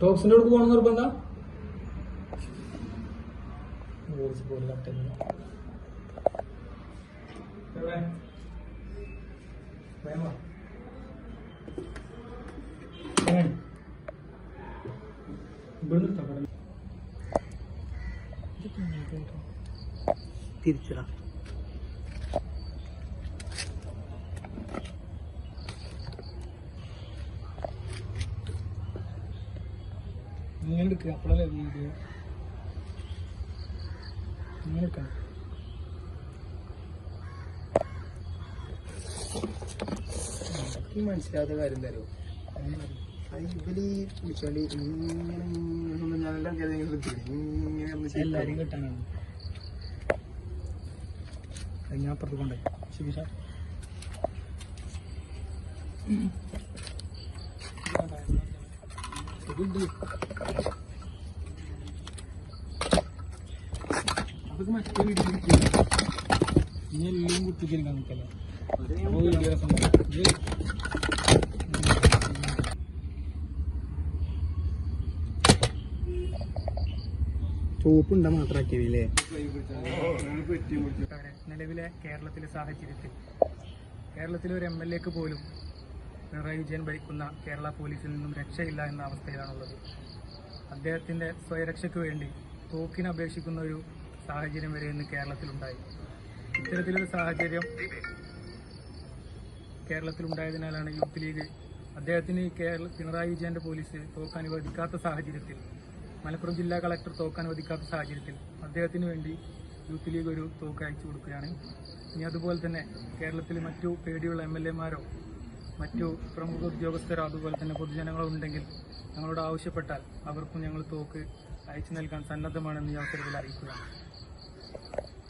ടോപ്സിന്റെ അടുക്ക് പോകണം നിർബന്ധ? വോയിസ് പോലെ കടന്ന്. തിരിച്ചടാ. ഇങ്ങനെ എടുക്കുക അപ്പോഴല്ലേ വീഡിയോ ഇങ്ങനെ എടുക്കണം എനിക്ക് മനസ്സിലാത്ത കാര്യം തരുമോ ഇവർ വിളിച്ചോണ്ട് ഇങ്ങനെ ഞാനെല്ലാം ഇങ്ങനെ എല്ലാവരും കിട്ടാനാണ്. ഞാൻ അപ്പുറത്ത് കൊണ്ടേ ശിവശ അതൊക്കെ മറ്റേ വീട്ടിൽ ഇനി എല്ലാം കുത്തിച്ചിരിക്കാൻ നിൽക്കല്ലേ ചോപ്പുണ്ട മാത്രാക്കിയതില്ലേ നിലവിലെ കേരളത്തിലെ സാഹചര്യത്തിൽ കേരളത്തിലെ ഒരു എം എൽ എക്ക് പോലും പിണറായി വിജയൻ ഭരിക്കുന്ന കേരള പോലീസിൽ നിന്നും രക്ഷയില്ല എന്ന അവസ്ഥയിലാണുള്ളത്. അദ്ദേഹത്തിന്റെ സ്വയരക്ഷയ്ക്ക് വേണ്ടി തോക്കിനപേക്ഷിക്കുന്ന ഒരു സാഹചര്യം വരെ ഇന്ന് കേരളത്തിലുണ്ടായി. ഇത്തരത്തിലൊരു സാഹചര്യം കേരളത്തിലുണ്ടായതിനാലാണ് യൂത്ത് ലീഗ് അദ്ദേഹത്തിന് കേരള പിണറായി വിജയന്റെ പോലീസ് തോക്ക് അനുവദിക്കാത്ത സാഹചര്യത്തിൽ മലപ്പുറം ജില്ലാ കളക്ടർ തോക്ക് അനുവദിക്കാത്ത സാഹചര്യത്തിൽ അദ്ദേഹത്തിന് വേണ്ടി യൂത്ത് ലീഗ് ഒരു തോക്ക് അയച്ചു കൊടുക്കുകയാണ്. ഇനി അതുപോലെ തന്നെ കേരളത്തിൽ മറ്റു പേടിയുള്ള എം എൽ എമാരോ മറ്റു പ്രമുഖ ഉദ്യോഗസ്ഥരോ അതുപോലെ തന്നെ പൊതുജനങ്ങളോ ഉണ്ടെങ്കിൽ ഞങ്ങളോട് ആവശ്യപ്പെട്ടാൽ അവർക്കും ഞങ്ങൾ തോക്ക് അയച്ചു നൽകാൻ സന്നദ്ധമാണെന്ന് ഈ അവസരത്തിൽ അറിയിക്കുകയാണ്.